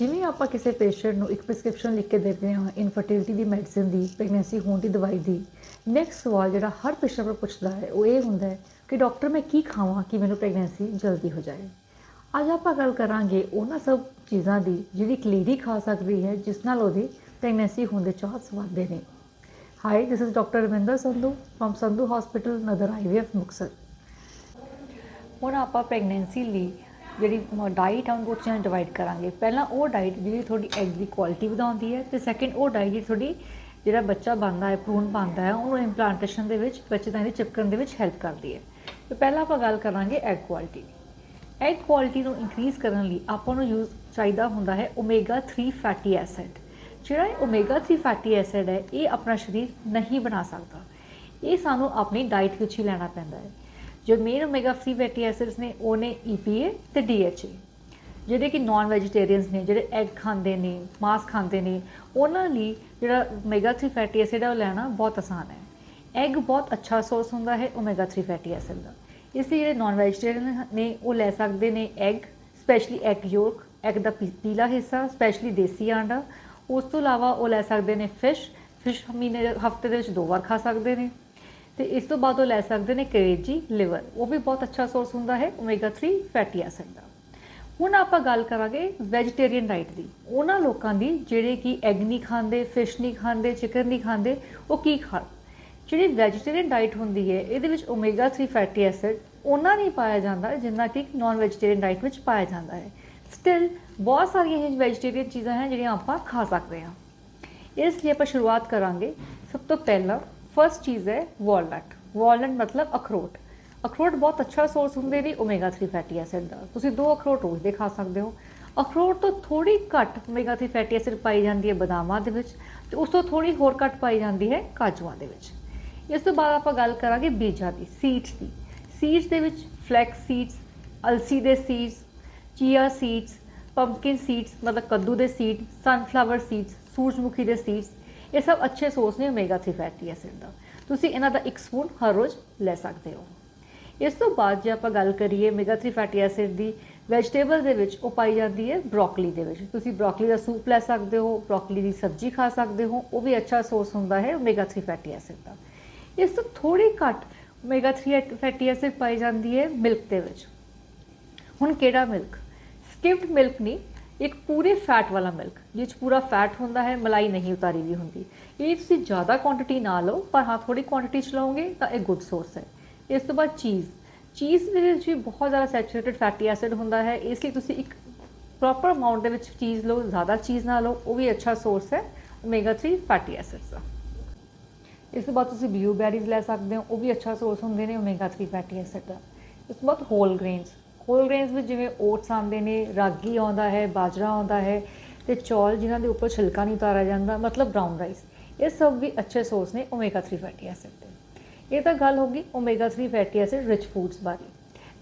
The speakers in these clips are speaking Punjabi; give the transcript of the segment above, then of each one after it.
ਜਿਵੇਂ ਆਪਾਂ ਕਿਸੇ ਪੇਸ਼ੈਂਟ ਨੂੰ ਇੱਕ ਪ੍ਰੈਸਕ੍ਰਿਪਸ਼ਨ ਲਿਖ ਕੇ ਦਿੰਦੇ ਹਾਂ ਇਨਫਰਟੀਲਿਟੀ ਦੀ ਮੈਡੀਸਿਨ ਦੀ ਪ੍ਰੈਗਨੈਂਸੀ ਹੋਣ ਦੀ ਦਵਾਈ ਦੀ ਨੈਕਸਟ ਸਵਾਲ ਜਿਹੜਾ ਹਰ ਪੇਸ਼ੈਂਟ ਨੂੰ ਪੁੱਛਦਾ ਹੈ, ਉਹ ਇਹ ਹੁੰਦਾ ਹੈ ਕਿ ਡਾਕਟਰ ਮੈਂ ਕੀ ਖਾਵਾਂ ਕਿ ਮੈਨੂੰ ਪ੍ਰੈਗਨੈਂਸੀ ਜਲਦੀ ਹੋ ਜਾਏ। ਅੱਜ ਆਪਾਂ ਗੱਲ ਕਰਾਂਗੇ ਉਹਨਾਂ ਸਭ ਚੀਜ਼ਾਂ ਦੀ ਜਿਹੜੀ ਇੱਕ ਲੇਡੀ ਖਾ ਸਕਦੀ ਹੈ, ਜਿਸ ਨਾਲ ਉਹਦੀ ਪ੍ਰੈਗਨੈਂਸੀ ਹੋਣ ਦੇ ਚਾਂਸ ਵਧਦੇ ਨੇ। Hi this is doctor Ravinder Sandhu from Sandhu hospital ਨਦਰ ਆਈਵੀਐਫ ਮੁਕਤਸਰ। ਹੁਣ ਆਪਾਂ ਪ੍ਰੈਗਨੈਂਸੀ ਲਈ ਜਿਹੜੀ ਡਾਈਟ ਆ, ਉਹਨੂੰ ਚੀਜ਼ਾਂ ਡਿਵਾਈਡ ਕਰਾਂਗੇ। ਪਹਿਲਾਂ ਉਹ ਡਾਈਟ ਜਿਹੜੀ ਤੁਹਾਡੀ ਐਗ ਦੀ ਕੁਆਲਿਟੀ ਵਧਾਉਂਦੀ ਹੈ, ਤੇ ਸੈਕਿੰਡ ਉਹ ਡਾਈਟ ਜਿਹੜੀ ਤੁਹਾਡੀ, ਜਿਹੜਾ ਬੱਚਾ ਬਣਦਾ ਹੈ ਭਰੂਣ ਬਣਦਾ ਹੈ, ਉਹਨੂੰ ਇੰਪਲਾਂਟੇਸ਼ਨ ਦੇ ਵਿੱਚ, ਬੱਚੇ ਦਾ ਇਹਦੇ ਚਿਪਕਣ ਦੇ ਵਿੱਚ ਹੈਲਪ ਕਰਦੀ ਹੈ। ਤੇ ਪਹਿਲਾਂ ਆਪਾਂ ਗੱਲ ਕਰਾਂਗੇ ਐਗ ਕੁਆਲਿਟੀ ਦੀ। ਐਗ ਕੁਆਲਿਟੀ ਨੂੰ ਇਨਕਰੀਜ਼ ਕਰਨ ਲਈ ਆਪਾਂ ਨੂੰ ਯੂਜ਼ ਚਾਹੀਦਾ ਹੁੰਦਾ ਹੈ ਓਮੇਗਾ 3 ਫੈਟੀ ਐਸਿਡ ਜਿਹੜਾ ਓਮੇਗਾ 3 ਫੈਟੀ ਐਸਿਡ ਹੈ, ਇਹ ਆਪਣਾ ਸਰੀਰ ਨਹੀਂ ਬਣਾ ਸਕਦਾ। ਇਹ ਸਾਨੂੰ ਆਪਣੀ ਡਾਈਟ ਵਿੱਚ ਹੀ ਲੈਣਾ ਪੈਂਦਾ ਹੈ। ਜੋ ਮੇਨ ਓਮੇਗਾ 3 ਫੈਟੀ ਐਸਿਡਸ ਨੇ, ਉਹ ਨੇ EPA ਤੇ DHA ਜਿਹੜੇ ਕਿ ਨਾਨ ਵੈਜੀਟੇਰੀਅਨਸ ਨੇ, ਜਿਹੜੇ ਐਗ ਖਾਂਦੇ ਨੇ, ਮਾਸ ਖਾਂਦੇ ਨੇ, ਉਹਨਾਂ ਲਈ ਜਿਹੜਾ ਓਮੇਗਾ 3 ਫੈਟੀ ਐਸਿਡ ਹੈ ਉਹ ਲੈਣਾ ਬਹੁਤ ਆਸਾਨ ਹੈ। ਐਗ ਬਹੁਤ ਅੱਛਾ ਸੋਰਸ ਹੁੰਦਾ ਹੈ ਓਮੇਗਾ 3 ਫੈਟੀ ਐਸਿਡ ਦਾ। ਇਸ ਲਈ ਜਿਹੜੇ ਨਾਨ ਵੈਜੀਟੇਰੀਅਨ ਨੇ, ਉਹ ਲੈ ਸਕਦੇ ਨੇ egg specially egg yolk egg ਦਾ ਪੀ- ਪੀਲਾ ਹਿੱਸਾ ਸਪੈਸ਼ਲੀ ਦੇਸੀ ਆਂਡਾ। ਉਸ ਤੋਂ ਇਲਾਵਾ ਉਹ ਲੈ ਸਕਦੇ ਨੇ ਫਿਸ਼ ਫਿਸ਼ ਮਹੀਨੇ, ਹਫ਼ਤੇ ਦੇ ਵਿੱਚ ਦੋ ਵਾਰ ਖਾ ਸਕਦੇ ਨੇ। ਤੇ ਇਸ ਤੋਂ ਬਾਅਦ ਉਹ ਲੈ ਸਕਦੇ ਨੇ ਕਰੇਜੀ ਲਿਵਰ। ਉਹ ਵੀ ਬਹੁਤ ਅੱਛਾ ਸੋਰਸ ਹੁੰਦਾ ਹੈ ਓਮੇਗਾ 3 ਫੈਟੀ ਐਸਿਡ ਦਾ। ਹੁਣ ਆਪਾਂ ਗੱਲ ਕਰਾਂਗੇ ਵੈਜੀਟੇਰੀਅਨ ਡਾਈਟ ਦੀ। ਉਹਨਾਂ ਲੋਕਾਂ ਦੀ ਜਿਹੜੇ ਕਿ ਐਗ ਨਹੀਂ ਖਾਂਦੇ ਫਿਸ਼ ਨਹੀਂ ਖਾਂਦੇ ਚਿਕਨ ਨਹੀਂ ਖਾਂਦੇ, ਉਹ ਕੀ ਖਾਣ ਜਿਹੜੀ ਵੈਜੀਟੇਰੀਅਨ ਡਾਈਟ ਹੁੰਦੀ ਹੈ, ਇਹਦੇ ਵਿੱਚ ਓਮੇਗਾ 3 ਫੈਟੀ ਐਸਿਡ ਉਹਨਾਂ ਨਹੀਂ ਪਾਇਆ ਜਾਂਦਾ ਜਿੰਨਾ ਕਿ ਨਾਨ ਵੈਜੀਟੇਰੀਅਨ ਡਾਈਟ ਵਿੱਚ ਪਾਇਆ ਜਾਂਦਾ ਹੈ। ਸਟਿਲ ਬਹੁਤ ਸਾਰੀਆਂ ਇਹ ਵੈਜੀਟੇਰੀਅਨ ਚੀਜ਼ਾਂ ਹਨ ਜਿਹੜੀਆਂ ਆਪਾਂ ਖਾ ਸਕਦੇ ਹਾਂ। ਇਸ ਲਈ ਆਪਾਂ ਸ਼ੁਰੂਆਤ ਕਰਾਂਗੇ। ਸਭ ਤੋਂ ਪਹਿਲਾਂ ਫਰਸਟ ਚੀਜ਼ ਹੈ ਵਾਲਨਟ ਵਾਲਨਟ ਮਤਲਬ ਅਖਰੋਟ ਅਖਰੋਟ ਬਹੁਤ ਅੱਛਾ ਸੋਰਸ ਹੁੰਦੇ ਨੇ ਓਮੇਗਾ 3 ਫੈਟੀ ਐਸਿਡ ਦਾ. ਤੁਸੀਂ ਦੋ ਅਖਰੋਟ ਰੋਜ਼ ਦੇ ਖਾ ਸਕਦੇ ਹੋ। ਅਖਰੋਟ ਤੋਂ ਥੋੜੀ ਘੱਟ ਓਮੇਗਾ 3 ਫੈਟੀ ਐਸਿਡ ਪਾਈ ਜਾਂਦੀ ਹੈ ਬਦਾਮਾਂ ਦੇ ਵਿੱਚ ਤੇ ਉਸ ਤੋਂ ਥੋੜੀ ਹੋਰ ਘੱਟ ਪਾਈ ਜਾਂਦੀ ਹੈ ਕਾਜੂਆਂ ਦੇ ਵਿੱਚ। ਇਸ ਤੋਂ ਬਾਅਦ ਆਪਾਂ ਗੱਲ ਕਰਾਂਗੇ ਬੀਜਾਂ ਦੀ ਸੀਡਸ ਦੀ। ਸੀਡਸ ਦੇ ਵਿੱਚ ਫਲੈਕਸ ਸੀਡਸ ਅਲਸੀ ਦੇ seeds chia seeds pumpkin seeds ਮਤਲਬ ਕੱਦੂ ਦੇ ਸੀਡ ਸਨਫਲਾਵਰ ਸੀਡਸ ਸੂਰਜਮੁਖੀ ਦੇ ਸੀਡਸ ਇਹ ਸਭ ਅੱਛੇ ਸੋਰਸ ਨੇ ਓਮੇਗਾ 3 ਫੈਟੀ ਐਸਿਡ ਦਾ। ਤੁਸੀਂ ਇਹਨਾਂ ਦਾ ਇੱਕ ਸਪੂਨ ਹਰ ਰੋਜ਼ ਲੈ ਸਕਦੇ ਹੋ। ਇਸ ਤੋਂ ਬਾਅਦ ਜੇ ਆਪਾਂ ਗੱਲ ਕਰੀਏ ਓਮੇਗਾ 3 ਫੈਟੀ ਐਸਿਡ ਦੀ ਵੈਜੀਟੇਬਲ ਦੇ ਵਿੱਚ ਉਹ ਪਾਈ ਜਾਂਦੀ ਹੈ ਬ੍ਰੋਕਲੀ ਦੇ ਵਿੱਚ। ਤੁਸੀਂ ਬ੍ਰੋਕਲੀ ਦਾ ਸੂਪ ਲੈ ਸਕਦੇ ਹੋ ਬ੍ਰੋਕਲੀ ਦੀ ਸਬਜ਼ੀ ਖਾ ਸਕਦੇ ਹੋ, ਉਹ ਵੀ ਅੱਛਾ ਸੋਰਸ ਹੁੰਦਾ ਹੈ ਓਮੇਗਾ 3 ਫੈਟੀ ਐਸਿਡ ਦਾ। ਇਸ ਤੋਂ ਥੋੜੀ ਘੱਟ ਓਮੇਗਾ 3 ਫੈਟੀ ਐਸਿਡ ਪਾਈ ਜਾਂਦੀ ਹੈ ਮਿਲਕ ਦੇ ਵਿੱਚ। ਹੁਣ ਕਿਹੜਾ ਮਿਲਕ ਸਕਿਮਡ ਮਿਲਕ ਨਹੀਂ ਇੱਕ ਪੂਰੇ ਫੈਟ ਵਾਲਾ ਮਿਲਕ ਜਿਸ 'ਚ ਪੂਰਾ ਫੈਟ ਹੁੰਦਾ ਹੈ, ਮਲਾਈ ਨਹੀਂ ਉਤਾਰੀ ਵੀ ਹੁੰਦੀ। ਇਹ ਤੁਸੀਂ ਜ਼ਿਆਦਾ ਕੁਆਂਟੀਟੀ ਨਾ ਲਓ, ਪਰ ਹਾਂ ਥੋੜੀ ਕੁਆਂਟੀਟੀ ਚ ਲਓਗੇ, ਤਾਂ ਇਹ ਗੁੱਡ ਸੋਰਸ ਹੈ। ਇਸ ਤੋਂ ਬਾਅਦ ਚੀਜ਼ ਚੀਜ਼ ਦੇ ਵਿੱਚ ਵੀ ਬਹੁਤ ਜ਼ਿਆਦਾ ਸੈਚੂਰੇਟਡ ਫੈਟੀ ਐਸਿਡ ਹੁੰਦਾ ਹੈ, ਇਸ ਲਈ ਤੁਸੀਂ ਇੱਕ ਪ੍ਰੋਪਰ ਅਮਾਉਂਟ ਦੇ ਵਿੱਚ ਚੀਜ਼ ਲਓ, ਜ਼ਿਆਦਾ ਚੀਜ਼ ਨਾ ਲਓ, ਉਹ ਵੀ ਅੱਛਾ ਸੋਰਸ ਹੈ ਓਮੇਗਾ 3 ਫੈਟੀ ਐਸਿਡਸ ਦਾ। ਇਸ ਤੋਂ ਬਾਅਦ ਤੁਸੀਂ ਬਲੂਬੈਰੀਜ਼ ਲੈ ਸਕਦੇ ਹੋ, ਉਹ ਵੀ ਅੱਛਾ ਸੋਰਸ ਹੁੰਦੇ ਨੇ ਓਮੇਗਾ 3 ਫੈਟੀ ਐਸਿਡ ਦਾ। ਇਸ ਤੋਂ ਬਾਅਦ ਹੋਲ ਗ੍ਰੇਨਸ ਹੋਲ ਗ੍ਰੇਨਸ ਵਿੱਚ ਜਿਵੇਂ ਓਟਸ ਆਉਂਦੇ ਨੇ, ਰਾਗੀ ਆਉਂਦਾ ਹੈ, ਬਾਜਰਾ ਆਉਂਦਾ ਹੈ ਤੇ ਚੌਲ ਜਿਨ੍ਹਾਂ ਦੇ ਉੱਪਰ ਛਿਲਕਾ ਨਹੀਂ ਉਤਾਰਿਆ ਜਾਂਦਾ, ਮਤਲਬ ਬ੍ਰਾਊਨ ਰਾਈਸ ਇਹ ਸਭ ਵੀ ਅੱਛੇ ਸੋਰਸ ਨੇ ਓਮੇਗਾ 3 ਫੈਟੀ ਐਸਿਡ ਦੇ। ਇਹ ਤਾਂ ਗੱਲ ਹੋ ਗਈ omega 3 fatty acid rich foods ਬਾਰੇ।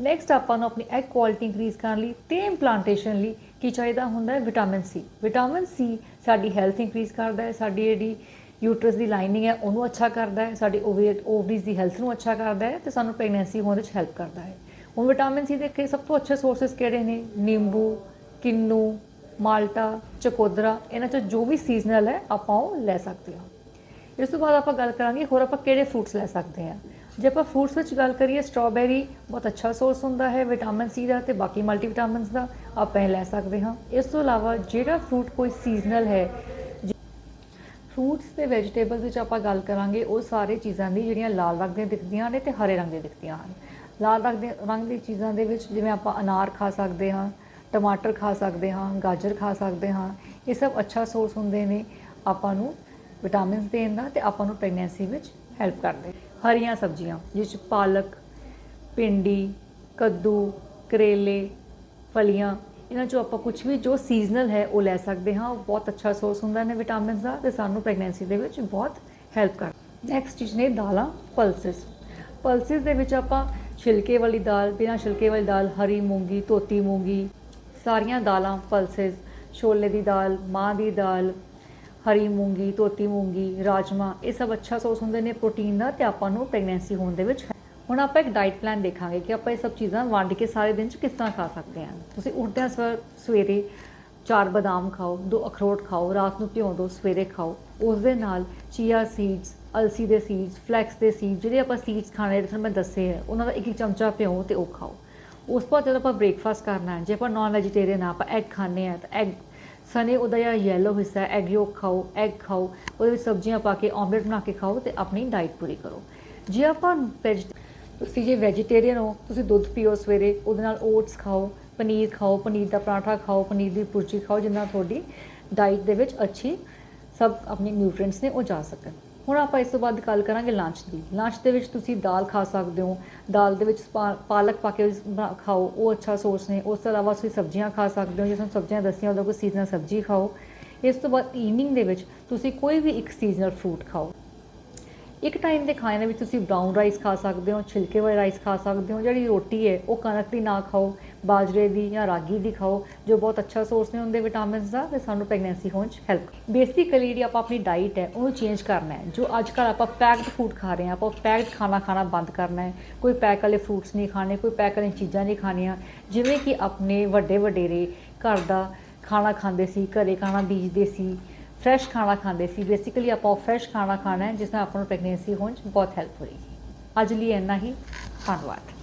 ਨੈਕਸਟ ਆਪਾਂ ਨੂੰ ਆਪਣੀ ਐਗ ਕੁਆਲਿਟੀ ਇਨਕਰੀਜ਼ ਕਰਨ ਲਈ ਤੇ ਇੰਪਲਾਂਟੇਸ਼ਨ ਲਈ ਕੀ ਚਾਹੀਦਾ ਹੁੰਦਾ ਹੈ? ਵਿਟਾਮਿਨ ਸੀ ਵਿਟਾਮਿਨ ਸੀ ਸਾਡੀ ਹੈਲਥ ਇਨਕਰੀਜ਼ ਕਰਦਾ ਹੈ, ਸਾਡੀ ਜਿਹੜੀ ਯੂਟਰਸ ਦੀ ਲਾਈਨਿੰਗ ਹੈ, ਉਹਨੂੰ ਅੱਛਾ ਕਰਦਾ ਹੈ, ਸਾਡੀ ਓਵਰੀਜ਼ ਦੀ ਹੈਲਥ ਨੂੰ ਅੱਛਾ ਕਰਦਾ ਹੈ ਤੇ ਸਾਨੂੰ ਪ੍ਰੈਗਨੈਂਸੀ ਹੋਣ ਵਿੱਚ ਹੈਲਪ ਕਰਦਾ ਹੈ। ਹੁਣ ਵਿਟਾਮਿਨ ਸੀ ਦੇ ਕੇ ਸਭ ਤੋਂ ਅੱਛੇ ਸੋਰਸਸ ਕਿਹੜੇ ਨੇ? ਨਿੰਬੂ, ਕਿੰਨੂ, ਮਾਲਟਾ, ਚਕੋਦਰਾ, ਇਹਨਾਂ ਚੋਂ ਜੋ ਵੀ ਸੀਜ਼ਨਲ ਹੈ, ਆਪਾਂ ਉਹ ਲੈ ਸਕਦੇ ਹਾਂ। ਇਸ ਤੋਂ ਬਾਅਦ ਆਪਾਂ ਗੱਲ ਕਰਾਂਗੇ ਹੋਰ ਆਪਾਂ ਕਿਹੜੇ ਫਰੂਟਸ ਲੈ ਸਕਦੇ ਹਾਂ। ਜੇ ਆਪਾਂ ਫਰੂਟਸ ਵਿੱਚ ਗੱਲ ਕਰੀਏ ਸਟ੍ਰਾਬੇਰੀ ਬਹੁਤ ਅੱਛਾ ਸੋਰਸ ਹੁੰਦਾ ਹੈ ਵਿਟਾਮਿਨ ਸੀ ਦਾ ਤੇ ਬਾਕੀ ਮਲਟੀਵਿਟਾਮਿਨਸ ਦਾ ਆਪਾਂ ਇਹ ਲੈ ਸਕਦੇ ਹਾਂ। ਇਸ ਤੋਂ ਇਲਾਵਾ ਜਿਹੜਾ ਫਰੂਟ ਕੋਈ ਸੀਜ਼ਨਲ ਹੈ ਫਰੂਟਸ ਤੇ ਵੈਜੀਟੇਬਲਸ ਵਿੱਚ ਆਪਾਂ ਗੱਲ ਕਰਾਂਗੇ, ਉਹ ਸਾਰੇ ਚੀਜ਼ਾਂ ਦੀ ਜਿਹੜੀਆਂ ਲਾਲ ਰੰਗ ਦੀਆਂ ਦਿਖਦੀਆਂ ਨੇ ਤੇ ਹਰੇ ਰੰਗ ਦੀਆਂ ਦਿਖਦੀਆਂ ਹਨ। ਲਾਲ ਰੰਗ ਦੇ ਰੰਗ ਦੀ ਚੀਜ਼ਾਂ ਦੇ ਵਿੱਚ ਜਿਵੇਂ ਆਪਾਂ ਅਨਾਰ ਖਾ ਸਕਦੇ ਹਾਂ, ਟਮਾਟਰ ਖਾ ਸਕਦੇ ਹਾਂ, ਗਾਜਰ ਖਾ ਸਕਦੇ ਹਾਂ, ਇਹ ਸਭ ਅੱਛਾ ਸੋਰਸ ਹੁੰਦੇ ਨੇ ਆਪਾਂ ਨੂੰ ਵਿਟਾਮਿਨਸ ਦੇਣ ਦਾ ਤੇ ਆਪਾਂ ਨੂੰ ਪ੍ਰੈਗਨੈਂਸੀ ਵਿੱਚ ਹੈਲਪ ਕਰਦੇ ਹਰੀਆਂ ਸਬਜ਼ੀਆਂ, ਜਿਸ 'ਚ ਪਾਲਕ, ਭਿੰਡੀ, ਕੱਦੂ, ਕਰੇਲੇ, ਫਲੀਆਂ, ਇਹਨਾਂ ਚੋਂ ਆਪਾਂ ਕੁਝ ਵੀ ਜੋ ਸੀਜ਼ਨਲ ਹੈ ਉਹ ਲੈ ਸਕਦੇ ਹਾਂ, ਉਹ ਬਹੁਤ ਅੱਛਾ ਸੋਰਸ ਹੁੰਦਾ ਨੇ ਵਿਟਾਮਿਨਸ ਦਾ ਤੇ ਸਾਨੂੰ ਪ੍ਰੈਗਨੈਂਸੀ ਦੇ ਵਿੱਚ ਬਹੁਤ ਹੈਲਪ ਕਰਦਾ ਨੈਕਸਟ ਚੀਜ਼ ਨੇ ਦਾਲਾਂ ਪਲਸਿਸ ਪਲਸਿਸ ਦੇ ਵਿੱਚ ਆਪਾਂ ਛਿਲਕੇ ਵਾਲੀ ਦਾਲ, ਬਿਨਾਂ ਛਿਲਕੇ ਵਾਲੀ ਦਾਲ, ਹਰੀ ਮੂੰਗੀ, ਧੋਤੀ ਮੂੰਗੀ, ਸਾਰੀਆਂ ਦਾਲਾਂ, ਪਲਸਿਸ, ਛੋਲੇ ਦੀ ਦਾਲ ਮਾਂ ਦੀ ਦਾਲ, ਹਰੀ ਮੂੰਗੀ, ਧੋਤੀ ਮੂੰਗੀ ਰਾਜਮਾ ਇਹ ਸਭ ਅੱਛਾ ਸੋਰਸ ਹੁੰਦੇ ਨੇ, ਪ੍ਰੋਟੀਨ ਦਾ ਤੇ ਆਪਾਂ ਨੂੰ ਪ੍ਰੈਗਨੈਂਸੀ ਹੋਣ ਦੇ ਵਿੱਚ ਹੁਣ ਆਪਾਂ ਇੱਕ ਡਾਈਟ ਪਲਾਨ ਦੇਖਾਂਗੇ ਕਿ ਆਪਾਂ ਇਹ ਸਭ ਚੀਜ਼ਾਂ ਵੰਡ ਕੇ ਸਾਰੇ ਦਿਨ ਚ ਕਿਸ ਤਰ੍ਹਾਂ ਖਾ ਸਕਦੇ ਹਾਂ। ਤੁਸੀਂ ਉੱਠਦਿਆਂ ਸਵ- ਸਵੇਰੇ ਚਾਰ ਬਦਾਮ ਖਾਓ, ਦੋ ਅਖਰੋਟ ਖਾਓ, ਰਾਤ ਨੂੰ ਭਿਓ ਦਿਓ ਸਵੇਰੇ ਖਾਓ। ਉਸ ਦੇ ਨਾਲ ਚੀਆ ਸੀਡਸ ਅਲਸੀ ਦੇ ਸੀਡਸ ਫਲੈਕਸ ਦੇ ਸੀਡ ਜਿਹੜੇ ਆਪਾਂ ਸੀਡਸ ਖਾਣੇ ਜਿਹੜੇ ਤੁਹਾਨੂੰ ਮੈਂ ਦੱਸੇ ਹੈ ਉਹਨਾਂ ਦਾ ਇੱਕ ਇੱਕ ਚਮਚਾ ਭਿਓ ਤੇ ਉਹ ਖਾਓ। ਉਸ ਤੋਂ ਬਾਅਦ ਜਦੋਂ ਆਪਾਂ ਬ੍ਰੇਕਫਾਸਟ ਕਰਨਾ ਹੈ, ਜੇ ਆਪਾਂ ਨਾਨ ਵੈਜੀਟੇਰੀਅਨ ਆ, ਆਪਾਂ ਐਗ ਖਾਣੇ ਆ, ਤਾਂ ਐਗ ਸਨੇ ਉਹਦਾ ਜਿਹੜਾ ਯੈਲੋ ਹਿੱਸਾ ਹੈ ਐਗ ਯੋਕ ਖਾਓ ਐਗ ਖਾਓ, ਉਹਦੇ ਵਿੱਚ ਸਬਜ਼ੀਆਂ ਪਾ ਕੇ ਆਮਲੇਟ ਬਣਾ ਕੇ ਖਾਓ ਤੇ ਆਪਣੀ ਡਾਈਟ ਪੂਰੀ ਕਰੋ। ਜੇ ਆਪਾਂ ਵੈਜ ਤੁਸੀਂ ਜੇ ਵੈਜੀਟੇਰੀਅਨ ਹੋ, ਤੁਸੀਂ ਦੁੱਧ ਪੀਓ ਸਵੇਰੇ, ਉਹਦੇ ਨਾਲ ਓਟਸ ਖਾਓ ਪਨੀਰ ਖਾਓ, ਪਨੀਰ ਦਾ ਪਰਾਂਠਾ ਖਾਓ, ਪਨੀਰ ਦੀ ਭੁਰਜੀ ਖਾਓ, ਜਿੰਨਾ ਤੁਹਾਡੀ ਡਾਈਟ ਦੇ ਵਿੱਚ ਅੱਛੀ ਸਭ ਆਪਣੇ ਨਿਊਟ੍ਰੀਐਂਟਸ ਨੇ ਉਹ ਜਾ ਸਕਣ। ਹੁਣ ਆਪਾਂ ਇਸ ਤੋਂ ਬਾਅਦ ਗੱਲ ਕਰਾਂਗੇ ਲੰਚ ਦੀ। ਲੰਚ ਦੇ ਵਿੱਚ ਤੁਸੀਂ ਦਾਲ ਖਾ ਸਕਦੇ ਹੋ। ਦਾਲ ਦੇ ਵਿੱਚ ਪਾ- ਪਾਲਕ ਪਾ ਕੇ ਖਾਓ। ਉਹ ਅੱਛਾ ਸੋਰਸ ਨੇ। ਉਸ ਤੋਂ ਇਲਾਵਾ ਤੁਸੀਂ ਸਬਜ਼ੀਆਂ ਖਾ ਸਕਦੇ ਹੋ। ਜੇ ਤੁਹਾਨੂੰ ਸਬਜ਼ੀਆਂ ਦੱਸੀਆਂ ਉਹਦਾ ਕੋਈ ਸੀਜ਼ਨਲ ਸਬਜ਼ੀ ਖਾਓ। ਇਸ ਤੋਂ ਬਾਅਦ ਈਵਨਿੰਗ ਦੇ ਵਿੱਚ ਤੁਸੀਂ ਕੋਈ ਵੀ ਇੱਕ ਸੀਜ਼ਨਲ ਫਰੂਟ ਖਾਓ। ਇੱਕ ਟਾਈਮ ਦੇ ਖਾਣੇ ਵਿੱਚ ਤੁਸੀਂ ਬਰਾਊਨ ਰਾਈਸ ਖਾ ਸਕਦੇ ਹੋ, ਛਿਲਕੇ ਵਾਲੇ ਰਾਈਸ ਖਾ ਸਕਦੇ ਹੋ। ਜਿਹੜੀ ਰੋਟੀ ਹੈ, ਉਹ ਕਣਕ ਦੀ ਨਾ ਖਾਓ। ਬਾਜਰੇ ਦੀ ਜਾਂ ਰਾਗੀ ਦੀ ਖਾਓ, ਜੋ ਬਹੁਤ ਅੱਛਾ ਸੋਰਸ ਨੇ ਹੁੰਦੇ ਵਿਟਾਮਿਨਸ ਦਾ, ਤੇ ਸਾਨੂੰ ਪ੍ਰੈਗਨੈਂਸੀ ਹੋਣ 'ਚ ਹੈਲਪ ਬੇਸਿਕਲੀ ਜਿਹੜੀ ਆਪਾਂ ਆਪਣੀ ਡਾਈਟ ਹੈ, ਉਹਨੂੰ ਚੇਂਜ ਕਰਨਾ ਹੈ। ਜੋ ਅੱਜ ਕੱਲ੍ਹ ਆਪਾਂ ਪੈਕਡ ਫੂਡ ਖਾ ਰਹੇ ਹਾਂ, ਆਪਾਂ ਪੈਕਡ ਖਾਣਾ ਖਾਣਾ ਬੰਦ ਕਰਨਾ ਹੈ। ਕੋਈ ਪੈਕ ਵਾਲੇ ਫਰੂਟਸ ਨਹੀਂ ਖਾਣੇ, ਕੋਈ ਪੈਕ ਵਾਲੀਆਂ ਚੀਜ਼ਾਂ ਨਹੀਂ ਖਾਣੀਆਂ। ਜਿਵੇਂ ਕਿ ਆਪਣੇ ਵੱਡੇ ਵਡੇਰੇ ਘਰ ਦਾ ਖਾਣਾ ਖਾਂਦੇ ਸੀ, ਘਰੇ ਖਾਣਾ ਬੀਜਦੇ ਸੀ ਫਰੈਸ਼ ਖਾਣਾ ਖਾਂਦੇ ਸੀ। ਬੇਸਿਕਲੀ ਆਪਾਂ ਫਰੈਸ਼ ਖਾਣਾ ਖਾਣਾ ਹੈ, ਜਿਸ ਨਾਲ ਆਪਾਂ ਨੂੰ ਪ੍ਰੈਗਨੈਂਸੀ ਹੋਣ 'ਚ ਬਹੁਤ ਹੈਲਪ ਹੋਏਗੀ। ਅੱਜ ਲਈ ਇੰਨਾ ਹੀ। ਧੰਨਵਾਦ।